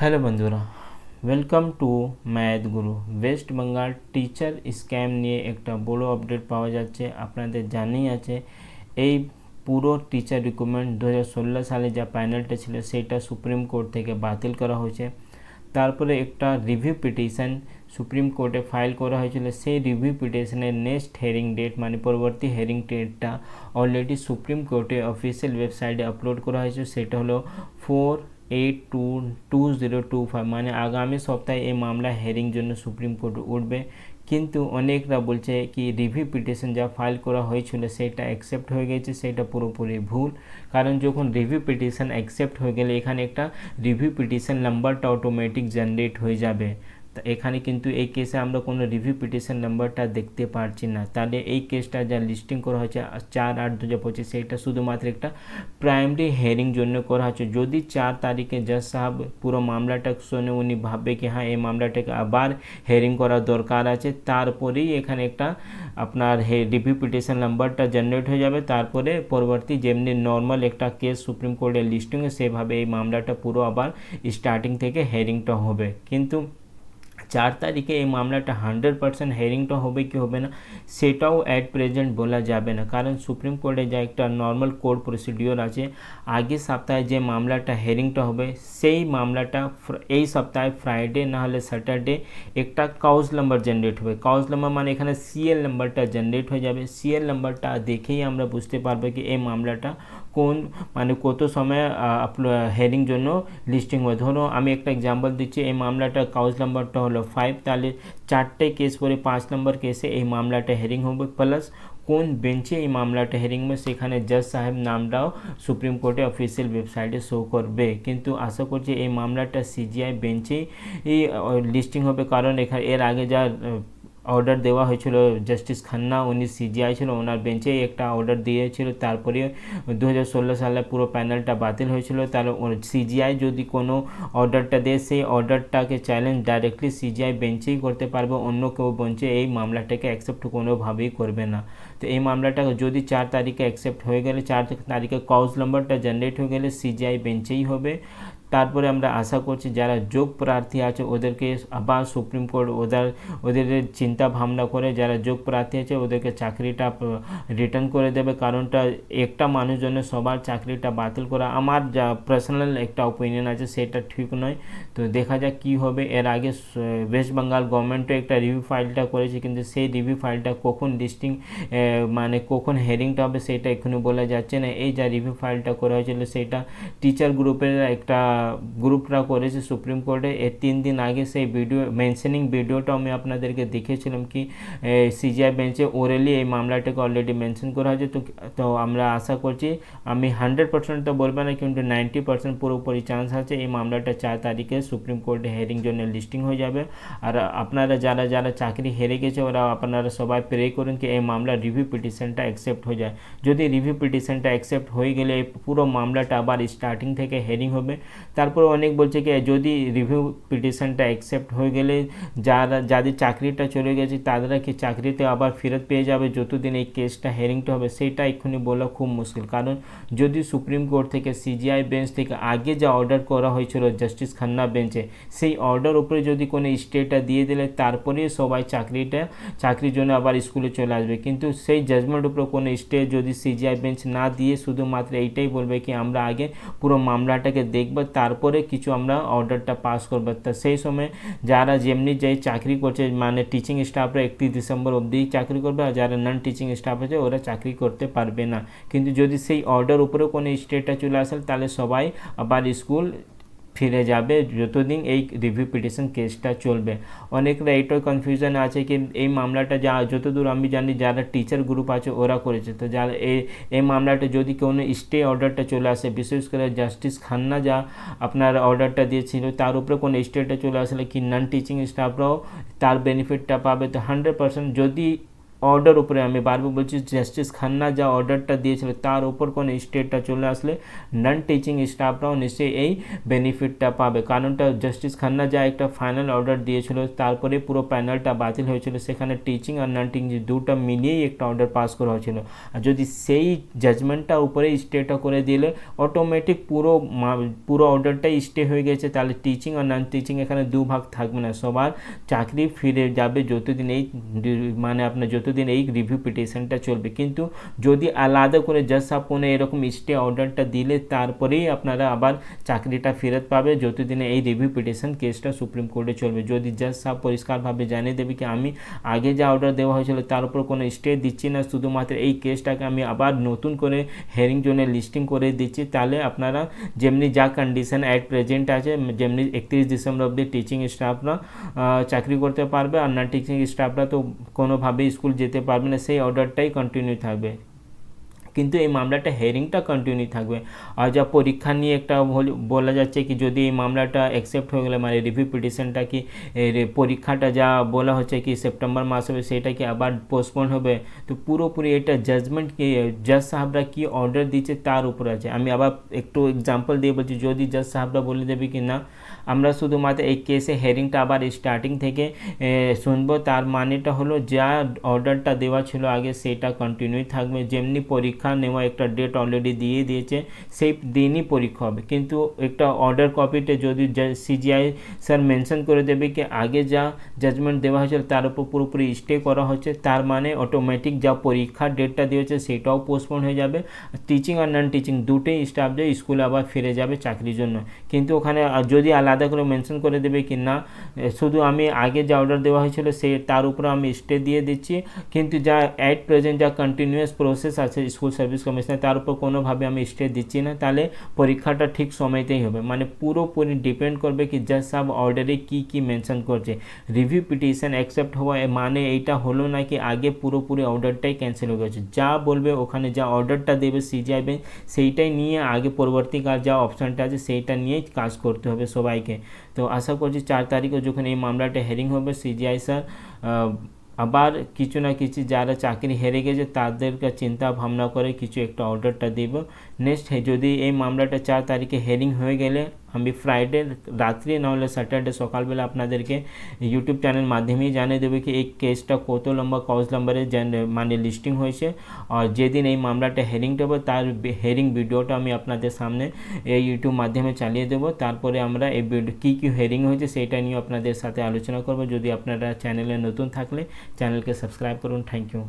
Hello বন্ধুরা welcome to math Guru West Bengal teacher scam নিয়ে একটা বড় আপডেট পাওয়া যাচ্ছে। আপনাদের জানেই আছে, এই পুরো টিচার রিক্রুটমেন্ট দু হাজার ষোলো সালে যা প্যানেলটা ছিল সেটা সুপ্রিম কোর্ট থেকে বাতিল করা হয়েছে। তারপরে একটা রিভিউ পিটিশন সুপ্রিম কোর্টে ফাইল করা হয়েছিল। সেই রিভিউ পিটিশনের নেক্সট হেয়ারিং ডেট মানে পরবর্তী হেয়ারিং ডেটটা অলরেডি সুপ্রিম কোর্টে অফিসিয়াল ওয়েবসাইটে আপলোড করা হয়েছে। সেটা হলো four eight two two zero two five মানে আগামী সপ্তাহে এই মামলা হেয়ারিং জন্য সুপ্রিম কোর্টে উঠবে। কিন্তু অনেকরা বলছে কি রিভিউ পিটিশন যা ফাইল করা হয়েছিল সেটা অ্যাকসেপ্ট হয়ে গেছে, সেটা পুরোপুরি ভুল। কারণ যখন রিভিউ পিটিশন অ্যাকসেপ্ট হয়ে গেলে এখানে একটা রিভিউ পিটিশন নাম্বারটা অটোমেটিক জেনারেট হয়ে যাবে। তা এখানে কিন্তু এই কেসে আমরা কোনো রিভিউ পিটিশন নাম্বারটা দেখতে পারছি না। তাহলে এই কেসটা যা লিস্টিং করা হয়েছে চার আট দু হাজার পঁচিশ, সেইটা শুধুমাত্র একটা প্রাইমারি হেয়ারিং জন্য করা হচ্ছে যদি চার তারিখে জজ সাহেব পুরো মামলাটা শুনে উনি ভাববে কি হ্যাঁ এই মামলাটাকে আবার হেয়ারিং করার দরকার আছে, তারপরেই এখানে একটা আপনার হে রিভিউ পিটিশন নাম্বারটা জেনারেট হয়ে যাবে। তারপরে পরবর্তী যেমনি নর্মাল একটা কেস সুপ্রিম কোর্টের লিস্টিংয়ে সেভাবে এই মামলাটা পুরো আবার স্টার্টিং থেকে হেয়ারিংটা হবে। কিন্তু চার তারিখে এই মামলাটা হান্ড্রেড পার্সেন্ট হেয়ারিংটা হবে কি হবে না, সেটাও অ্যাট প্রেজেন্ট বলা যাবে না। কারণ সুপ্রিম কোর্টে যা একটা নর্মাল কোর্ট প্রসিডিওর আছে আগের সপ্তাহে যে মামলাটা হেয়ারিংটা হবে, সেই মামলাটা এই সপ্তাহে ফ্রাইডে না হলে স্যাটারডে একটা কাউজ নাম্বার জেনারেট হবে। কাউজ নাম্বার মানে এখানে সিএল নাম্বারটা জেনারেট হয়ে যাবে। সিএল নাম্বারটা দেখেই আমরা বুঝতে পারব কি এই মামলাটা কোন মানে কত সময় হেয়ারিং জন্য লিস্টিং হবে। ধরো আমি একটা এক্সাম্পল দিচ্ছি, এই মামলাটা কাউজ নাম্বারটা হলো ফাইভ তাহলে চারটে কেস করে পাঁচ নম্বর কেসে এই মামলাটা হেরিং হবে। প্লাস কোন বেঞ্চে এই মামলাটা হেয়ারিং হবে সেখানে জজ সাহেব নামটাও সুপ্রিম কোর্টে অফিসিয়াল ওয়েবসাইটে শো করবে। কিন্তু আশা করছি এই মামলাটা সিজিআই বেঞ্চেই লিস্টিং হবে। কারণ এখানে এর আগে যা অর্ডার দেওয়া হয়েছিল। জাস্টিস খান্না, উনি সিজিআই ছিল, ওনার বেঞ্চে একটা অর্ডার দিয়েছিল। তারপরে দু হাজার ষোলো সালে পুরো প্যানেলটা বাতিল হয়েছিল। তাহলে সিজিআই যদি কোনো অর্ডারটা দেয়, সেই অর্ডারটাকে চ্যালেঞ্জ ডাইরেক্টলি সিজিআই বেঞ্চেই করতে পারবে। অন্য কেউ বেঞ্চে এই মামলাটাকে অ্যাকসেপ্ট কোনোভাবেই করবে না। তো এই মামলাটা যদি চার তারিখে অ্যাকসেপ্ট হয়ে গেলে, চার তারিখে কাউজ নাম্বারটা জেনারেট হয়ে গেলে সিজিআই বেঞ্চেই হবে। তারপরে আমরা আশা করছি যারা যোগ প্রার্থী আছে ওদেরকে আবার সুপ্রিম কোর্ট ওদের ওদের চিন্তা ভাবনা করে যারা যোগ প্রার্থী আছে ওদেরকে চাকরিটা রিটার্ন করে দেবে। কারণটা একটা মানুষ জন্য সবার চাকরিটা বাতিল করা আমার যা পার্সোনাল একটা ওপিনিয়ন আছে সেটা ঠিক নয়। তো দেখা যাক কী হবে। এর আগে ওয়েস্ট বেঙ্গল গভর্নমেন্টও একটা রিভিউ ফাইলটা করেছে, কিন্তু সেই রিভিউ ফাইলটা কখন ডিস্টিং মানে কখন হেয়ারিংটা হবে সেটা এখনই বলা যাচ্ছে না। এই যা রিভিউ ফাইলটা করা হয়েছিল, সেটা টিচার গ্রুপের একটা গ্রুপরা করেছে সুপ্রিম কোর্টে এর তিন দিন আগে সেই ভিডিও মেনশনিং ভিডিওটা আমি আপনাদেরকে দেখেছিলাম কি সিজিআই বেঞ্চে ওরেলি এই মামলাটাকে অলরেডি মেনশন করা হয়েছে। তো তো আমরা আশা করছি, আমি হান্ড্রেড পার্সেন্ট তো বলব না, কিন্তু নাইনটি পার্সেন্ট পুরোপুরি চান্স আছে এই মামলাটা চার তারিখে সুপ্রিম কোর্টে হেয়ারিং জন্য লিস্টিং হয়ে যাবে। আর আপনারা যারা যারা চাকরি হেরে গেছে, ওরা আপনারা সবাই প্রে করুন কি এই মামলা রিভিউ পিটিশনটা অ্যাকসেপ্ট হয়ে যায়। যদি রিভিউ পিটিশনটা অ্যাকসেপ্ট হয়ে গেলে পুরো মামলাটা আবার স্টার্টিং থেকে হেয়ারিং হবে। তারপর অনেক বলছে কি, যদি রিভিউ পিটিশনটা অ্যাকসেপ্ট হয়ে গেলে যারা, যাদের চাকরিটা চলে গেছে তারা কি চাকরিতে আবার ফেরত পেয়ে যাবে? যতদিন এই কেসটা হেয়ারিংটা হবে, সেটা এক্ষুনি বলা খুব মুশকিল। কারণ যদি সুপ্রিম কোর্ট থেকে সিজিআই বেঞ্চ থেকে আগে যা অর্ডার করা হয়েছিল জাস্টিস খান্না বেঞ্চে সেই অর্ডার উপরে যদি কোনো স্টেটা দিয়ে দিলে, তারপরে সবাই চাকরিটা, চাকরির জন্য আবার স্কুলে চলে আসবে। কিন্তু সেই জাজমেন্ট উপরে কোনো স্টে যদি সিজিআই বেঞ্চ না দিয়ে, শুধুমাত্র এইটাই বলবে কি, আমরা আগে পুরো মামলাটাকে দেখব তারপরে কিছু আমরা অর্ডারটা পাস করব। তা সেই সময় যারা যেমনি যাই চাকরি করছে মানে টিচিং স্টাফরা একত্রিশ ডিসেম্বর অবধি চাকরি করবে আর যারা নন টিচিং স্টাফ আছে, ওরা চাকরি করতে পারবে না। কিন্তু যদি সেই অর্ডার উপরে কোনো স্টেটটা চলে আসে, তাহলে সবাই আবার স্কুল ফিরে যাবে যতদিন এই রিভিউ পিটিশন কেসটা চলবে। অনেকরা এইটাও কনফিউশন আছে কি এই মামলাটা যা যতদূর আমি জানি যারা টিচার গ্রুপ আছে ওরা করেছে। তো যারা এই এই মামলাটা যদি কোনো স্টে অর্ডারটা চলে আসে, বিশেষ করে জাস্টিস খান্না যা আপনার অর্ডারটা দিয়েছিল, তার উপরে কোনো স্টেটা চলে আসলে কি নন টিচিং স্টাফরাও তার বেনিফিটটা পাবে। তো হান্ড্রেড পার্সেন্ট যদি অর্ডার উপরে আমি বারবার বলছি জাস্টিস খান্না যা অর্ডারটা দিয়েছিল, তার উপর কোনো স্টেটটা চলে আসলে নন টিচিং স্টাফরাও নিশ্চয়ই এই বেনিফিটটা পাবে। কারণটা জাস্টিস খান্না যা একটা ফাইনাল অর্ডার দিয়েছিল, তারপরে পুরো প্যানেলটা বাতিল হয়েছিল, সেখানে টিচিং আর নন টিচিং দুটো মিলিয়েই একটা অর্ডার পাস করা হয়েছিল। আর যদি সেই জাজমেন্টটা উপরে স্টেটা করে দিলে অটোমেটিক পুরো পুরো অর্ডারটাই স্টে হয়ে গেছে। তাহলে টিচিং আর নন টিচিং এখানে দু ভাগ থাকবে না। সবার চাকরি ফিরে যাবে যতদিন এই মানে আপনার যতদিন এই রিভিউ পিটিশনটা চলবে। কিন্তু যদি আলাদা করে সাহেব কোনো এরকম স্টে অর্ডারটা দিলে তারপরেই আপনারা আবার চাকরিটা ফেরত পাবে যতদিনে এই রিভিউ পিটিশন কেসটা সুপ্রিম কোর্টে চলবে। যদি জাজ সাহেব পরিষ্কারভাবে জানিয়ে দেবে কি আমি আগে যা অর্ডার দেওয়া হয়েছিল তার উপর কোনো স্টে দিচ্ছি না, শুধুমাত্র এই কেসটাকে আমি আবার নতুন করে হেয়ারিং জন্য লিস্টিং করে দিচ্ছি, তাহলে আপনারা যেমনি যা কন্ডিশন অ্যাট প্রেজেন্ট আছে, যেমনি একত্রিশ ডিসেম্বর অবধি টিচিং স্টাফরা চাকরি করতে পারবে। আর না টিচিং স্টাফরা তো কোনোভাবেই স্কুল যেতে পারবে না সেই অর্ডারটাই কন্টিনিউ থাকবে। কিন্তু এই মামলাটা হেয়ারিংটা কন্টিনিউ থাকবে। আর যা পরীক্ষা নিয়ে একটা বলা যাচ্ছে কি, যদি এই মামলাটা অ্যাকসেপ্ট হয়ে গেলে মানে রিভিউ পিটিশনটা কি পরীক্ষাটা যা বলা হচ্ছে কি সেপ্টেম্বর মাস হবে, সেটা কি আবার পোস্টপোন হবে? তো পুরোপুরি এটা জাজমেন্ট কি জাজ সাহেবরা কি অর্ডার দিচ্ছে তার উপর আছে। আমি আবার একটু এক্সাম্পল দিয়ে বলছি, যদি জাজ সাহেবরা বলে দেবে কি না, আমরা শুধুমাত্র এই কেসে হেয়ারিংটা আবার স্টার্টিং থেকে শুনব। তার মানেটা হলো, যা অর্ডারটা দেওয়া ছিল আগে, সেটা কন্টিনিউ থাকবে। যেমনি পরীক্ষা নেওয়া একটা ডেট অলরেডি দিয়ে দিয়েছে, সেই দিনই পরীক্ষা হবে। কিন্তু একটা অর্ডার কপিতে যদি সিজিআই স্যার মেনশন করে দেবে কি আগে যা জাজমেন্ট দেওয়া হয়েছিল তার উপর পুরোপুরি স্টে করা হচ্ছে, তার মানে অটোমেটিক যা পরীক্ষার ডেটটা দিয়েছে সেটাও পোস্টপোন হয়ে যাবে। টিচিং আর নন টিচিং দুটোই স্টাফ যে স্কুলে আবার ফিরে যাবে চাকরির জন্য। কিন্তু ওখানে যদি আলাদা করে মেনশন করে দেবে কি না শুধু আমি আগে যা অর্ডার দেওয়া হয়েছিল সে তার উপর আমি স্টে দিয়ে দিচ্ছি। কিন্তু যা অ্যাট প্রেজেন্ট যা কন্টিনিউয়াস প্রসেস আছে স্কুল সার্ভিস কমিশনের তার উপর কোনোভাবে আমি স্টে দিচ্ছি না। তাহলে পরীক্ষাটা ঠিক সময়তেই হবে। মানে পুরোপুরি ডিপেন্ড করবে কি জাজ সাহেব অর্ডারে কি কি মেনশন করছে। রিভিউ পিটিশন অ্যাকসেপ্ট হওয়া মানে এইটা হলো না কি আগে পুরোপুরি অর্ডারটাই ক্যান্সেল হয়ে গেছে। যা বলবে ওখানে যা অর্ডারটা দেবে সিজিআই বেঞ্চ সেইটাই নিয়ে আগে পরবর্তীকাল যা অপশানটা আছে সেইটা নিয়েই কাজ করতে হবে সবাইকে। তো আশা করছি চার তারিখে যখন এই মামলাটা হেরিং হবে সিজিআই স্যার আবার কিছু না কিছু যারা চাকরি হেরে গেছে তাদেরকে চিন্তা ভাবনা করে কিছু একটা অর্ডারটা দেব। নেক্সট যদি এই মামলাটা চার তারিখে হেরিং হয়ে গেলে, আমি ফ্রাইডে রাত্রি, নাহলে স্যাটারডে সকালবেলা আপনাদেরকে ইউটিউব চ্যানেল মাধ্যমেই জানিয়ে দেবে কি এই কেসটা কত লম্বা কজ নম্বরে মানে লিস্টিং হয়েছে। আর যেদিন এই মামলাটা হেরিংটা হবে তার হেরিং ভিডিওটা আমি আপনাদের সামনে এই ইউটিউব মাধ্যমে চালিয়ে দেবো। তারপরে আমরা এই ভিডিও কী কী হেরিং হয়েছে সেটা নিয়ে আপনাদের সাথে আলোচনা করব। যদি আপনারা চ্যানেলে নতুন থাকলে চ্যানেলকে সাবস্ক্রাইব করুন। Thank you